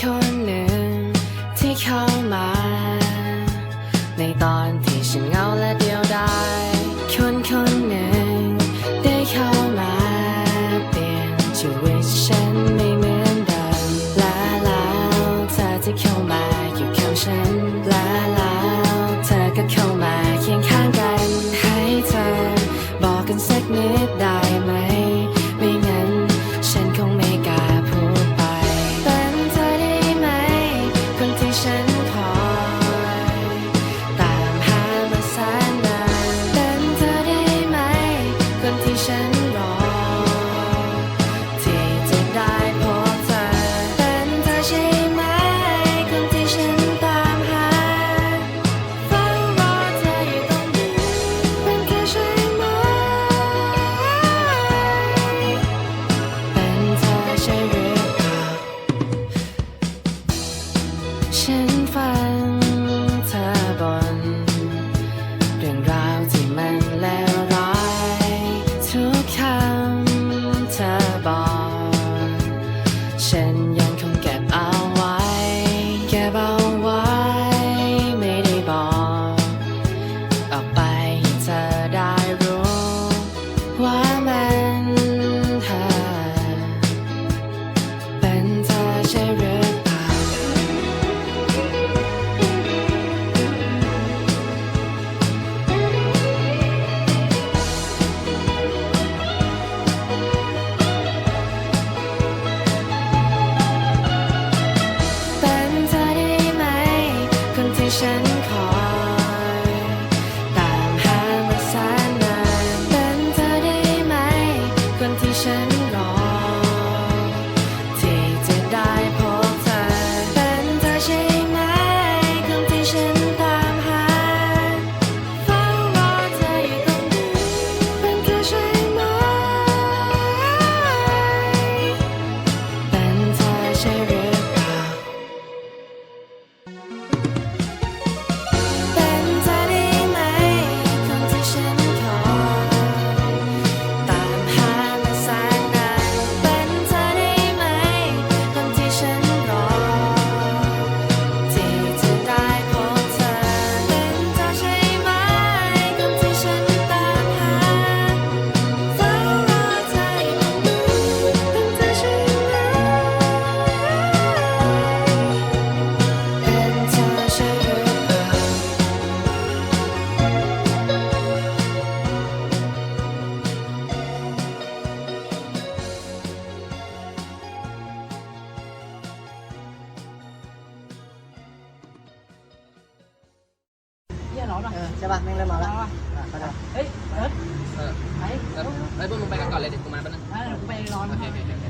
คนหนึ่งที่เข้ามา ในตอนที่ฉันเหงาและเดียวดายคนคนหนึ่งได้เข้ามาเปลี่ยนชีวิตฉัน 山。 ใช่ป่ะแม่งเริ่มเมาแล้วะไปเถอะเฮ้ยเอิร์ธไปออไอ้พวกมึงไปกันก่อนเลยเดี๋ยวกูมาแป๊บนึงอ่ดี๋กูไปนอน โอเคโอเค